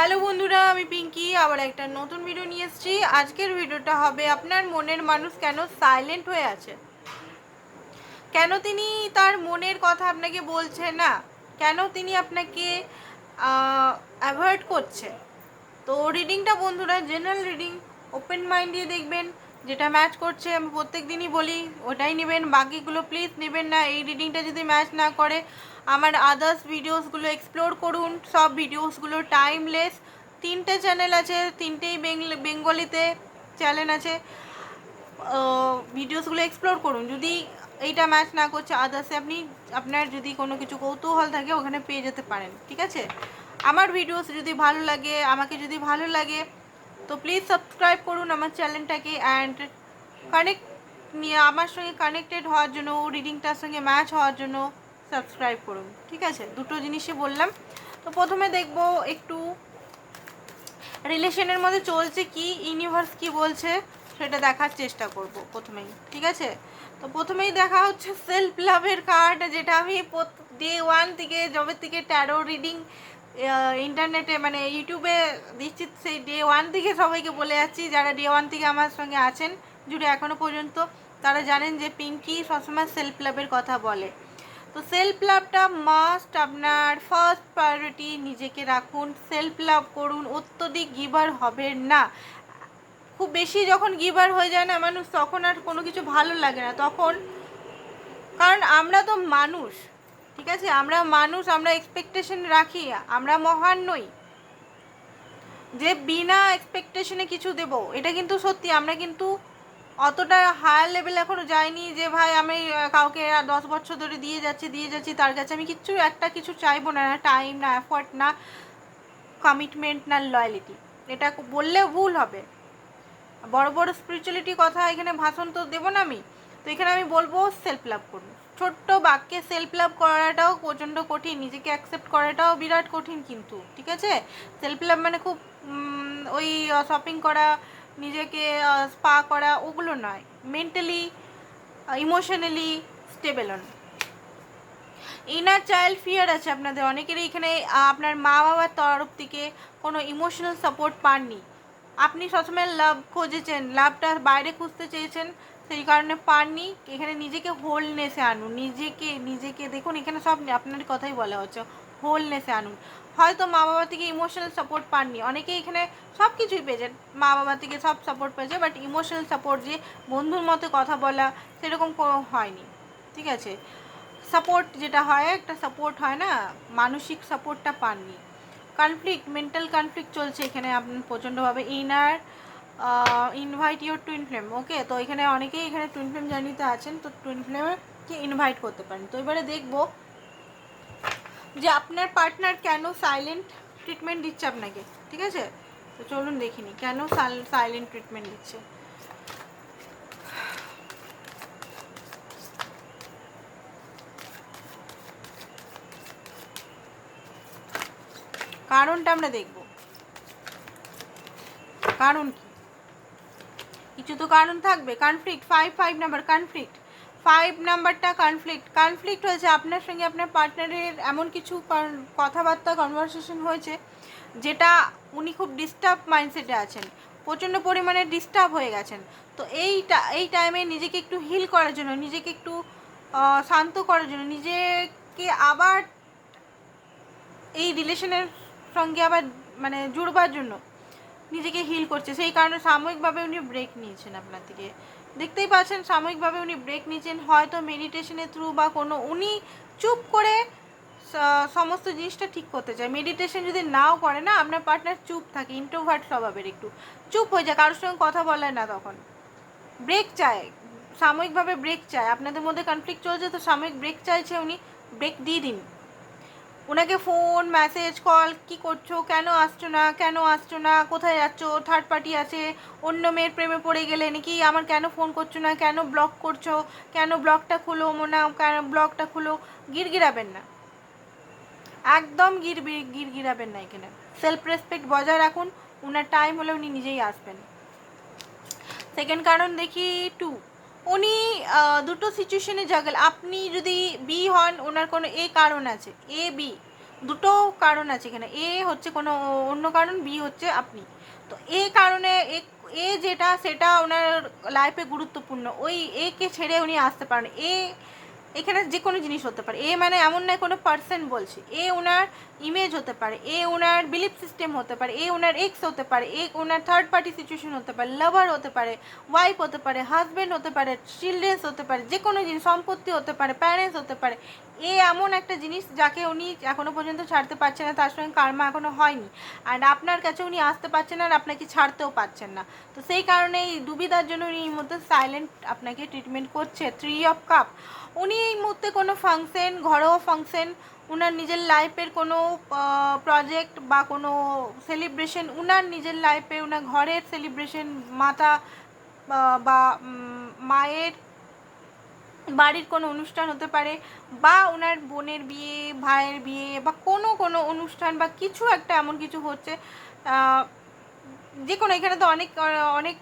Hello বন্ধুরা, আমি পিঙ্কি। আবার একটা নতুন ভিডিও নিয়ে এসেছি। আজকের ভিডিওটা হবে আপনার মনের মানুষ কেন সাইলেন্ট হয়ে আছে? কেন তিনি তার মনের কথা আপনাকে বলছে না? কেন তিনি আপনাকে অ্যাভয়েড করছে? তো রিডিংটা বন্ধুরা জেনারেল রিডিং ওপেন মাইন্ড দিয়ে দেখবেন। যেটা ম্যাচ করছে, আমি প্রত্যেক দিনই বলি, ওটাই নেবেন। বাকিগুলো প্লিজ নেবেন না। এই রিডিংটা যদি ম্যাচ না করে, আমার আদার্স ভিডিওসগুলো এক্সপ্লোর করুন। সব ভিডিওসগুলো টাইমলেস তিনটে চ্যানেল আছে, তিনটেই বেঙ্গলিতে চ্যানেল আছে। ভিডিওসগুলো এক্সপ্লোর করুন। যদি এইটা ম্যাচ না করছে আদার্সে আপনি, আপনার যদি কোনো কিছু কৌতূহল থাকে, ওখানে পেয়ে যেতে পারেন। ঠিক আছে? আমার ভিডিওস যদি ভালো লাগে, আমাকে যদি ভালো লাগে তো প্লিজ সাবস্ক্রাইব করুন আমার চ্যানেলটাকে অ্যান্ড কানেক্ট নিয়ে আমার সঙ্গে কানেক্টেড হওয়ার জন্য রিডিংটার সঙ্গে ম্যাচ হওয়ার জন্য সাবস্ক্রাইব করুন, ঠিক আছে? দুটো জিনিসই বললাম। তো প্রথমে দেখব একটু রিলেশনের মধ্যে চলছে কি ইউনিভার্স কি বলছে, সেটা দেখার চেষ্টা করব প্রথমেই, ঠিক আছে? তো প্রথমেই দেখা হচ্ছে সেলফ লাভের কার্ড যেটা আমি ডে ওয়ান থেকে জবের থেকে ট্যারো রিডিং ইন্টারনেটে মানে ইউটিউবে দিচ্ছি, সেই ডে ওয়ান থেকে সবাইকে বলে যাচ্ছি, যারা ডে ওয়ান থেকে আমার সঙ্গে আছেন, জুড়ে এখনও পর্যন্ত, তারা জানেন যে পিঙ্কি সবসময় সেলফ লাভের কথা বলে। তো সেলফ লাভটা মাস্ট আপনার ফার্স্ট প্রায়োরিটি নিজেকে রাখুন সেলফ লাভ করুন, অত্যধিক গিভার হবেন না। খুব বেশি যখন গিভার হয়ে যায় না মানুষ, তখন আর কোনো কিছু ভালো লাগে না, তখন, কারণ আমরা তো মানুষ। ঠিক আছে? আমরা মানুষ, আমরা এক্সপেকটেশন রাখি, আমরা মহান নই। যে বিনা এক্সপেকটেশনে কিছু দেব, এটা কিন্তু সত্যি। আমরা কিন্তু অতটা হায়ার লেভেল এখনও যাইনি যে, ভাই, আমি কাউকে দশ বছর ধরে দিয়ে যাচ্ছি দিয়ে যাচ্ছি, তার কাছে আমি কিচ্ছু, একটা কিছু চাইব না না টাইম না এফোর্ট না কমিটমেন্ট না লয়ালিটি এটা বললে ভুল হবে। বড় বড় স্পিরিচুয়ালিটি কথা এখানে ভাষণ তো দেবো না আমি। তো এখানে আমি বলব সেলফ লাভ করুন। ছোট্ট বাক্যে সেলফ লাভ করাটাও প্রচণ্ড কঠিন, নিজেকে অ্যাকসেপ্ট করাটাও বিরাট কঠিন কিন্তু, ঠিক আছে? সেলফ লাভ মানে খুব ওই শপিং করা, নিজেকে স্পা করা, ওগুলো নয়। মেন্টালি ইমোশনালি স্টেবল হন ইনার চাইল্ড ফিয়ার আছে আপনাদের, অনেকেরই এখানে আপনার মা বাবার তরফ থেকে কোনো ইমোশনাল সাপোর্ট পাননি। আপনি সবসময় লাভ খুঁজেছেন লাভটা বাইরে খুঁজতে চেয়েছেন সেই কারণে পাননি, এখানে নিজেকে হোলনেসে আনুন, নিজেকে নিজেকে দেখুন, এখানে সব আপনার কথাই বলা হচ্ছে হোলনেসে আনুন। হয়তো মা বাবা থেকে ইমোশনাল সাপোর্ট পাননি, অনেকেই এখানে সব কিছুই পেয়েছেন মা বাবা থেকে সব সাপোর্ট পেয়েছে বাট ইমোশনাল সাপোর্ট যে বন্ধুর মতো কথা বলা, সেরকম হয়নি, ঠিক আছে? সাপোর্ট যেটা হয়, একটা সাপোর্ট হয় না, মানসিক সাপোর্টটা পাননি। কনফ্লিক্ট মেন্টাল কনফ্লিক্ট চলছে এখানে আপনার প্রচণ্ডভাবে, inner invite your twin flame okay তো এখানে অনেকেই এখানে টুইন ফ্লেম জার্নিতে আছেন, তো টুইন ফ্লেমকে ইনভাইট করতে পারেন। তো এবারে দেখব যে আপনার পার্টনার কেন সাইলেন্ট ট্রিটমেন্ট দিচ্ছে আপনাকে, ঠিক আছে? তো চলুন দেখিনি কেন সাইলেন্ট ট্রিটমেন্ট দিচ্ছে? কারণটা আমরা দেখব। কারণ কি? তো কারণ থাকবে conflict five five number conflict five নাম্বারটা কনফ্লিক্ট কনফ্লিক্ট হয়েছে আপনার সঙ্গে আপনার পার্টনারের এমন কিছু কথাবার্তা কনভারসেশন হয়েছে, যেটা উনি খুব ডিস্টার্ব মাইন্ডসেটে আছেন। প্রচণ্ড পরিমাণে ডিস্টার্ব হয়ে গেছেন। তো এইটা, এই টাইমে নিজেকে একটু হিল করার জন্য, নিজেকে একটু শান্ত করার জন্য, নিজেকে আবার এই রিলেশনের সঙ্গে আবার মানে জুড়বার জন্য নিজেকে হিল করছে। সেই কারণে সাময়িকভাবে উনি ব্রেক নিয়েছেন আপনার থেকে দেখতেই পাচ্ছেন, সাময়িকভাবে উনি ব্রেক নিয়েছেন। হয়তো মেডিটেশনের থ্রু বা কোনো উনি চুপ করে সমস্ত জিনিসটা ঠিক করতে চায়। মেডিটেশন যদি নাও করে না, আপনার পার্টনার চুপ থাকে ইন্ট্রোভার্ট স্বভাবের একটু। চুপ হয়ে যায়, কারোর সঙ্গে কথা বলে না তখন। ব্রেক চায়, সাময়িকভাবে ব্রেক চায়। আপনাদের মধ্যে কনফ্লিক্ট চলছে, তো সাময়িক ব্রেক চাইছে উনি ব্রেক দিয়ে দিন। ওনাকে ফোন মেসেজ কল কি করছ, কেন আসছো না, কেন আসছো না, কোথায় যাচ্ছো থার্ড পার্টি আছে, অন্য মেয়ের প্রেমে পড়ে গেলে নাকি আমার কেন ফোন করছ না, কেন ব্লক করছ, কেন ব্লকটা খুলো, মোনা কেন ব্লকটা খুলো, গিরগিরাবেন না। একদম গির গিরগিরাবেন না এখানে। সেলফ রেসপেক্ট বজায় রাখুন ওনার টাইম হলে উনি নিজেই আসবেন। সেকেন্ড কারণ দেখি টু উনি দুটো সিচুয়েশনে জাগল আপনি যদি বি হন, ওনার কোনো এ কারণ আছে। এ বি দুটো কারণ আছে এখানে। এ হচ্ছে কোনো অন্য কারণ বি হচ্ছে আপনি। তো এ কারণে এ- যেটা, সেটা ওনার লাইফে গুরুত্বপূর্ণ। ওই একে ছেড়ে উনি আসতে পারেন। এ এখানে যে কোনো জিনিস হতে পারে এ মানে এমন নয় কোনো পার্সন বলছি এ ওনার ইমেজ হতে পারে এ ওনার বিলিফ সিস্টেম হতে পারে এ ওনার এক্স হতে পারে এ ওনার থার্ড পার্টি সিচুয়েশন হতে পারে লাভার হতে পারে ওয়াইফ হতে পারে হাজব্যান্ড হতে পারে চিলড্রেন্স হতে পারে যে কোনো জিনিস সম্পত্তি হতে পারে প্যারেন্টস হতে পারে এ এমন একটা জিনিস যাকে উনি এখনও পর্যন্ত ছাড়তে পারছেন না, তার সঙ্গে কার্মা এখনও হয়নি। অ্যান্ড আপনার কাছে উনি আসতে পারছেন না আর আপনাকে ছাড়তেও পারছেন না। তো সেই কারণে এই দুবিধার জন্য উনি এই মুহূর্তে সাইলেন্ট আপনাকে ট্রিটমেন্ট করছে। থ্রি অফ কাপ উনি এই মুহূর্তে কোনো ফাংশন ঘরোয়া ফাংশন উনার নিজের লাইফের কোনো প্রজেক্ট বা কোনো সেলিব্রেশন উনার নিজের লাইফে উনার ঘরের সেলিব্রেশন মাতা বা মায়ের বাড়ির কোনো অনুষ্ঠান হতে পারে বা ওনার বোনের বিয়ে, ভাইয়ের বিয়ে বা কোনো কোনো অনুষ্ঠান বা কিছু একটা এমন কিছু হচ্ছে যে কোনো এখানে তো অনেক অনেক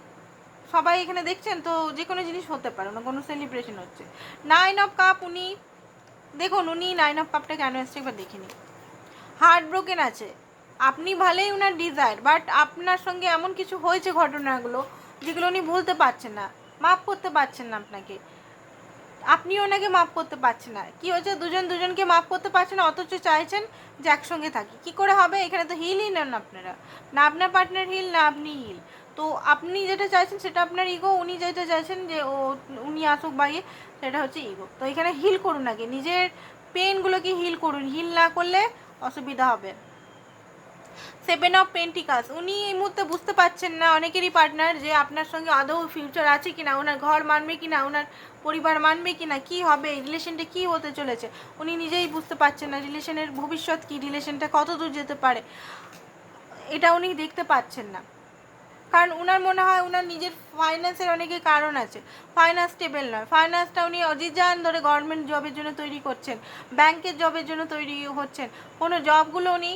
সবাই এখানে দেখছেন তো যে কোনো জিনিস হতে পারে না কোনো সেলিব্রেশন হচ্ছে। নাইন অফ কাপ উনি, দেখুন উনি নাইন অফ কাপটা কেন এসছে একবার দেখিনি হার্ট ব্রোকেন আছে। আপনি ভালোই উনার ডিজায়ার বাট আপনার সঙ্গে এমন কিছু হয়েছে ঘটনাগুলো যেগুলো উনি ভুলতে পারছেন না, মাফ করতে পারছেন না আপনাকে। আপনি ওনাকে মাফ করতে পারছেন না। কি হচ্ছে দুজন দুজনকে মাফ করতে পারছেন না, অথচ চাইছেন যে একসঙ্গে থাকি। কি করে হবে? এখানে তো হিলই নেন আপনারা। না আপনার পার্টনার হিল না আপনি হিল তো আপনি যেটা চাইছেন সেটা আপনার ইগো উনি যেটা চাইছেন যে ও, উনি আসুক বাইয়ে সেটা হচ্ছে ইগো তো এখানে হিল করুন আগে। নিজের পেনগুলোকে হিল করুন। হিল না করলে অসুবিধা হবে। সেভেন অফ পেন্টিকাস উনি এই মুহূর্তে বুঝতে পারছেন না, অনেকেরই পার্টনার যে আপনার সঙ্গে আদৌ ফিউচার আছে কিনা, ওনার ঘর মানবে কিনা, ওনার পরিবার মানবে কিনা, কি হবে রিলেশনটা কি হতে চলেছে? উনি নিজেই বুঝতে পারছেন না রিলেশনের ভবিষ্যৎ কি রিলেশনটা কত দূর যেতে পারে। এটা উনি দেখতে পাচ্ছেন না। কারণ উনার মনে হয় উনার নিজের ফাইন্যান্সের অনেকে কারণ আছে। ফাইন্যান্স স্টেবল নয়। ফাইন্যান্সটা উনি অজিজান ধরে গভর্নমেন্ট জবের জন্য তৈরি করছেন। ব্যাংকের জবের জন্য তৈরি হচ্ছেন। কোনো জবগুলো উনি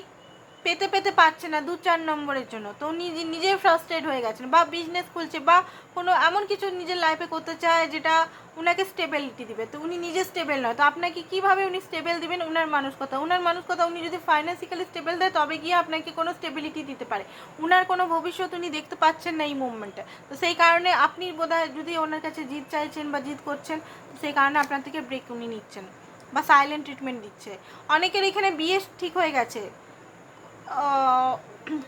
পেতে পেতে পারছে না দু চার নম্বরের জন্য। তো নিজে ফ্রাস্ট্রেট হয়ে গেছেন বা বিজনেস খুলছে বা কোনো এমন কিছু নিজের লাইফে করতে চায় যেটা উনাকে স্টেবিলিটি দিবে। তো উনি নিজে স্টেবেল নয়। তো আপনাকে কীভাবে উনি স্টেবেল দিবেন? উনার মানুষ কথা উনার মানুষ কথা উনি যদি ফাইন্যান্সিক্যালি স্টেবেল দেয়, তবে গিয়ে আপনাকে কোনো স্টেবিলিটি দিতে পারে। উনার কোনো ভবিষ্যৎ উনি দেখতে পাচ্ছেন না এই মুভমেন্টে তো সেই কারণে আপনি বোধহয় যদি ওনার কাছে জিত চাইছেন বা জিত করছেন সেই কারণে আপনার থেকে ব্রেক উনি নিচ্ছেন বা সাইলেন্ট ট্রিটমেন্ট দিচ্ছে। অনেকের এখানে বিয়ে ঠিক হয়ে গেছে।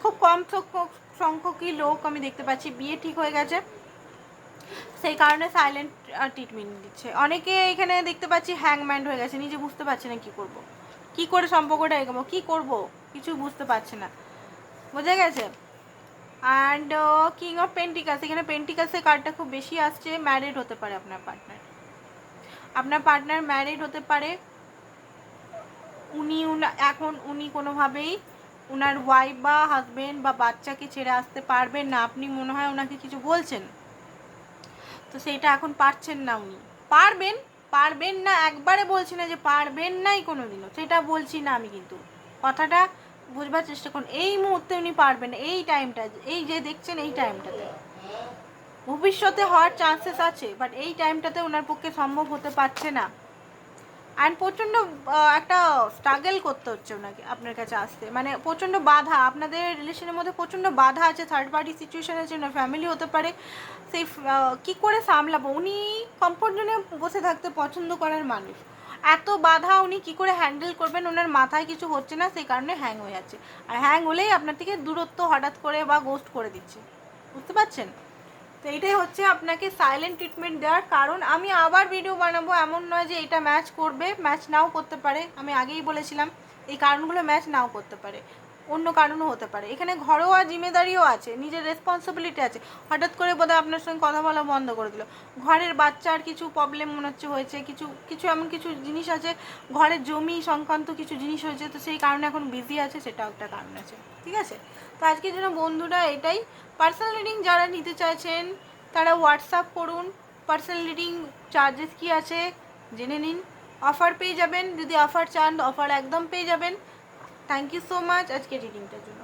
খুব কম সংখ্যক সংখ্যকই লোক আমি দেখতে পাচ্ছি। বিয়ে ঠিক হয়ে গেছে। সেই কারণে সাইলেন্ট ট্রিটমেন্ট দিচ্ছে। অনেকে এখানে দেখতে পাচ্ছি হ্যাংম্যান্ড হয়ে গেছে। নিজে বুঝতে পারছে না কি করব। কি করে সম্পর্কটা এগোবো? কি করব? কিছু বুঝতে পারছে না। বোঝা গেছে? অ্যান্ড কিং অফ পেন্টিকাস এখানে পেন্টিকাসের কার্ডটা খুব বেশি আসছে। ম্যারিড হতে পারে আপনার পার্টনার আপনার পার্টনার ম্যারিড হতে পারে। উনা- এখন উনি কোনোভাবেই উনার ওয়াইফ বা হাজবেন্ড বা বাচ্চাকে ছেড়ে আসতে পারবেন না। আপনি মনে হয় ওনাকে কিছু বলছেন। তো সেইটা এখন পারছেন না উনি। পারবেন পারবেন না, একবারে বলছি না যে পারবেন নাই কোনো দিনও সেটা বলছি না আমি কিন্তু। কথাটা বুঝবার চেষ্টা করুন। এই মুহূর্তে উনি পারবেন এই টাইমটা এই যে দেখছেন এই টাইমটাতে ভবিষ্যতে হওয়ার চান্সেস আছে বাট এই টাইমটাতে ওনার পক্ষে সম্ভব হতে পারছে না। অ্যান্ড প্রচণ্ড একটা স্ট্রাগল করতে হচ্ছে ওনাকে, আপনার কাছে আসতে। মানে প্রচণ্ড বাধা, আপনাদের রিলেশনের মধ্যে প্রচণ্ড বাধা আছে থার্ড পার্টি সিচুয়েশন আছে ওনার ফ্যামিলি হতে পারে। সেই কি করে সামলাবো? উনি কমফোর্ট জোনে বসে থাকতে পছন্দ করার মানুষ। এত বাধা উনি কি করে হ্যান্ডেল করবেন? ওনার মাথায় কিছু হচ্ছে না, সেই কারণে হ্যাং হয়ে যাচ্ছে। আর হ্যাং হলেই আপনার থেকে দূরত্ব হঠাৎ করে বা গোস্ট করে দিচ্ছে। বুঝতে পারছেন? তো এইটাই হচ্ছে আপনাকে সাইলেন্ট ট্রিটমেন্ট দেওয়ার কারণ। আমি আবার ভিডিও বানাবো, এমন নয় যে এটা ম্যাচ করবে ম্যাচ নাও করতে পারে। আমি আগেই বলেছিলাম, এই কারণগুলো ম্যাচ নাও করতে পারে। অন্য কারণও হতে পারে। এখানে ঘরোয়া জিম্মেদারিও আছে, নিজের রেসপন্সিবিলিটি আছে। হঠাৎ করে বোধহয় আপনার সঙ্গে কথা বলা বন্ধ করে দিল। ঘরের বাচ্চার কিছু প্রবলেম মনে হচ্ছে হয়েছে, কিছু কিছু এমন কিছু জিনিস আছে, ঘরের জমি সংক্রান্ত কিছু জিনিস হয়েছে, তো সেই কারণে এখন বিজি আছে, সেটাও একটা কারণ আছে, ঠিক আছে? তো আজকের জন্য বন্ধুরা এটাই। পার্সোনাল রিডিং যারা নিতে চাইছেন, তারা হোয়াটসঅ্যাপ করুন। পার্সোনাল রিডিং চার্জেস কি আছে, জেনে নিন। অফার পেয়ে যাবেন। যদি অফার চান অফার একদম পেয়ে যাবেন। থ্যাংক ইউ সো মাচ আজকে রিডিংটার জন্য।